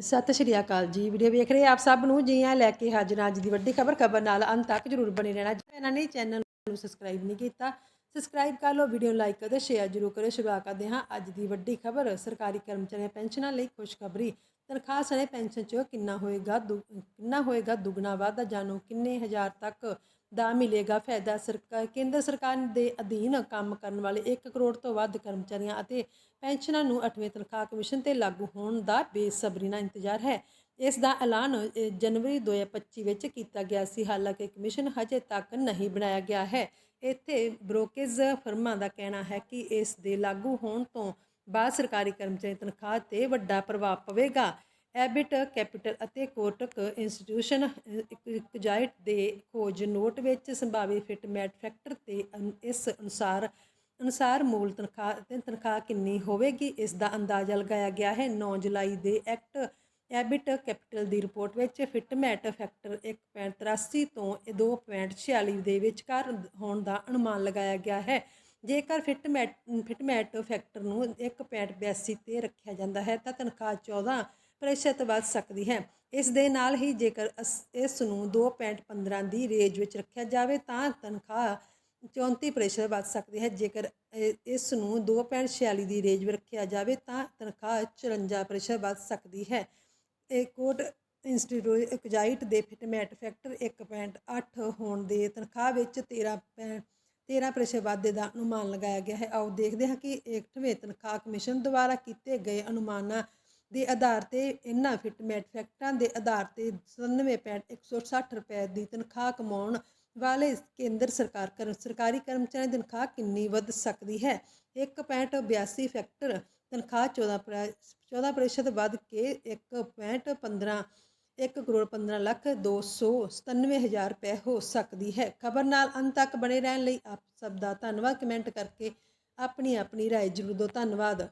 ਸਤਿ ਸ਼੍ਰੀ ਅਕਾਲ ਜੀ, ਵੀਡੀਓ ਵੇਖ ਰਹੇ ਆਪ ਸਭ ਨੂੰ, ਜੀ ਆ ਲੈ ਕੇ ਹਾਜ਼ਰ ਅੱਜ ਦੀ ਵੱਡੀ ਖਬਰ ਖਬਰ ਨਾਲ ਅੰਤ ਤੱਕ ਜਰੂਰ ਬਣੇ ਰਹਿਣਾ। ਜੇ ਇਹਨਾਂ ਨੇ ਚੈਨਲ ਨੂੰ ਸਬਸਕ੍ਰਾਈਬ ਨਹੀਂ ਕੀਤਾ ਸਬਸਕ੍ਰਾਈਬ ਕਰ ਲਓ, ਵੀਡੀਓ ਨੂੰ ਲਾਈਕ ਕਰੋ ਸ਼ੇਅਰ ਜਰੂਰ ਕਰੋ ਸ਼ੁਰੂਆਤ ਕਰਦੇ ਹਾਂ ਅੱਜ ਦੀ ਵੱਡੀ ਖਬਰ, ਸਰਕਾਰੀ ਕਰਮਚਾਰੀਆਂ ਪੈਨਸ਼ਨਾਂ ਲਈ ਖੁਸ਼ਖਬਰੀ। ਤਨਖਾਹ ਸਣੇ ਪੈਨਸ਼ਨ 'ਚ ਕਿੰਨਾ ਹੋਏਗਾ, ਦੁ- ਕਿੰਨਾ ਹੋਏਗਾ ਦੁੱਗਣਾ ਵਾਧਾ, ਜਾਣੋ ਕਿੰਨੇ ਹਜ਼ਾਰ ਤੱਕ ਦਾ ਮਿਲੇਗਾ ਫਾਇਦਾ ਸਰਕਾਰ ਕੇਂਦਰ ਸਰਕਾਰ ਦੇ ਅਧੀਨ ਕੰਮ ਕਰਨ ਵਾਲੇ 1 ਕਰੋੜ ਤੋਂ ਵੱਧ ਕਰਮਚਾਰੀਆਂ ਅਤੇ ਪੈਨਸ਼ਨਾਂ ਨੂੰ 8ਵੇਂ ਤਨਖਾਹ ਕਮਿਸ਼ਨ ਤੇ ਲਾਗੂ ਹੋਣ ਦਾ ਬੇਸਬਰੀ ਨਾਲ ਇੰਤਜ਼ਾਰ ਹੈ। ਇਸ ਦਾ ਐਲਾਨ ਅ, ਜਨਵਰੀ 2025 ਵਿੱਚ ਕੀਤਾ ਗਿਆ ਸੀ। ਹਾਲਾਂਕਿ ਕਮਿਸ਼ਨ ਹਜੇ ਤੱਕ ਨਹੀਂ ਬਣਾਇਆ ਗਿਆ ਹੈ। ਇੱਥੇ ਬ੍ਰੋਕੇਜ ਫਰਮਾਂ ਦਾ ਕਹਿਣਾ ਹੈ ਕਿ ਇਸ ਦੇ ਲਾਗੂ ਹੋਣ ਤੋਂ ਬਾਅਦ ਸਰਕਾਰੀ ਕਰਮਚਾਰੀ ਤਨਖਾਹ ਤੇ ਵੱਡਾ ਪ੍ਰਭਾਵ ਪਵੇਗਾ। ਐਬਿਟ ਕੈਪੀਟਲ ਅਤੇ ਕੋਟਕ ਇੰਸਟੀਟਿਊਸ਼ਨ ਇਕਜਾਇਟ ਦੇ ਖੋਜ ਨੋਟ ਵਿੱਚ ਸੰਭਾਵੀ ਫਿਟਮੈਟ ਫੈਕਟਰ ਤੇ ਅਨ- ਇਸ ਅਨੁਸਾਰ ਅਨੁਸਾਰ ਮੂਲ ਤਨਖਾਹ ਤੇ ਤਨਖਾਹ ਕਿੰਨੀ ਹੋਵੇਗੀ, ਇਸ ਦਾ ਅੰਦਾਜ਼ਾ ਲਗਾਇਆ ਗਿਆ ਹੈ। 9 ਜੁਲਾਈ ਦੇ ਐਕਟ ਐਬਿਟ ਕੈਪੀਟਲ ਦੀ ਰਿਪੋਰਟ ਵਿੱਚ ਫਿਟਮੈਟ ਫੈਕਟਰ 1.83 ਤੋਂ 2.46 ਦੇ ਵਿਚਕਾਰ ਹੋਣ ਦਾ ਅਨੁਮਾਨ ਲਗਾਇਆ ਗਿਆ ਹੈ। ਜੇਕਰ ਫਿਟਮੈਟ ਫਿਟਮੈਟ ਫੈਕਟਰ ਨੂੰ 1.82 ਤੇ ਰੱਖਿਆ ਜਾਂਦਾ ਹੈ, ਤਾਂ ਤਨਖਾਹ 14 ਪ੍ਰਤੀਸ਼ਤ ਵੱਧ ਸਕਦੀ ਹੈ। ਇਸ ਦੇ ਨਾਲ ਹੀ ਜੇਕਰ ਅਸ- ਇਸ ਨੂੰ 2.15 ਦੀ ਰੇਂਜ ਵਿੱਚ ਰੱਖਿਆ ਜਾਵੇ ਤਾਂ ਤਨਖਾਹ 34 ਪ੍ਰਤੀਸ਼ਤ ਵੱਧ ਸਕਦੀ ਹੈ। ਜੇਕਰ ਇਸ ਨੂੰ 2.46 ਦੀ ਰੇਂਜ ਵਿੱਚ ਰੱਖਿਆ ਜਾਵੇ ਤਾਂ ਤਨਖਾਹ 54 ਪ੍ਰਤੀਸ਼ਤ ਵੱਧ ਸਕਦੀ ਹੈ। ਇਹ ਕੋਡ ਇੰਸਟੀਟਿਊਟ ਇਕਜਾਈਟ ਦੇ ਫਿਟਮੈਟ ਫੈਕਟਰ 1.8 ਹੋਣ ਦੇ ਤਨਖਾਹ ਵਿੱਚ 13 ਪੈ- 13 ਪ੍ਰਤੀਸ਼ਤ ਵਾਧੇ ਦਾ ਅਨੁਮਾਨ ਲਗਾਇਆ ਗਿਆ ਹੈ। ਆਓ ਦੇਖਦੇ ਹਾਂ ਕਿ 8ਵੇਂ ਤਨਖਾਹ ਕਮਿਸ਼ਨ ਦੁਆਰਾ ਕੀਤੇ ਗਏ ਅਨੁਮਾਨਾਂ ਦੇ ਆਧਾਰ ਤੇ ਇਹਨਾਂ ਫਿਟਮੈਟ ਫੈਕਟਰਾਂ ਦੇ ਆਧਾਰ ਤੇ 97.160 ਰੁਪਏ ਦੀ ਤਨਖਾਹ ਕਮਾਉਣ ਵਾਲੇ ਕੇਂਦਰ ਸਰਕਾਰ ਕਰ ਸਰਕਾਰੀ ਕਰਮਚਾਰੀਆਂ ਦੀ ਤਨਖਾਹ ਕਿੰਨੀ ਵੱਧ ਸਕਦੀ ਹੈ? 1.82 ਫੈਕਟਰ ਤਨਖਾਹ 14 ਪ੍ਰ- 14 ਪ੍ਰਤੀਸ਼ਤ ਵੱਧ ਕੇ 1.15 1 ਕਰੋੜ 15 ਲੱਖ 297 ਹਜ਼ਾਰ ਰੁਪਏ ਹੋ ਸਕਦੀ ਹੈ। ਖਬਰ ਨਾਲ ਅੰਤ ਤੱਕ ਬਣੇ ਰਹਿਣ ਲਈ ਆਪ ਸਭ ਦਾ ਧੰਨਵਾਦ। ਕਮੈਂਟ ਕਰਕੇ ਆਪਣੀ ਆਪਣੀ ਰਾਏ ਜ਼ਰੂਰ ਦਿਓ। ਧੰਨਵਾਦ।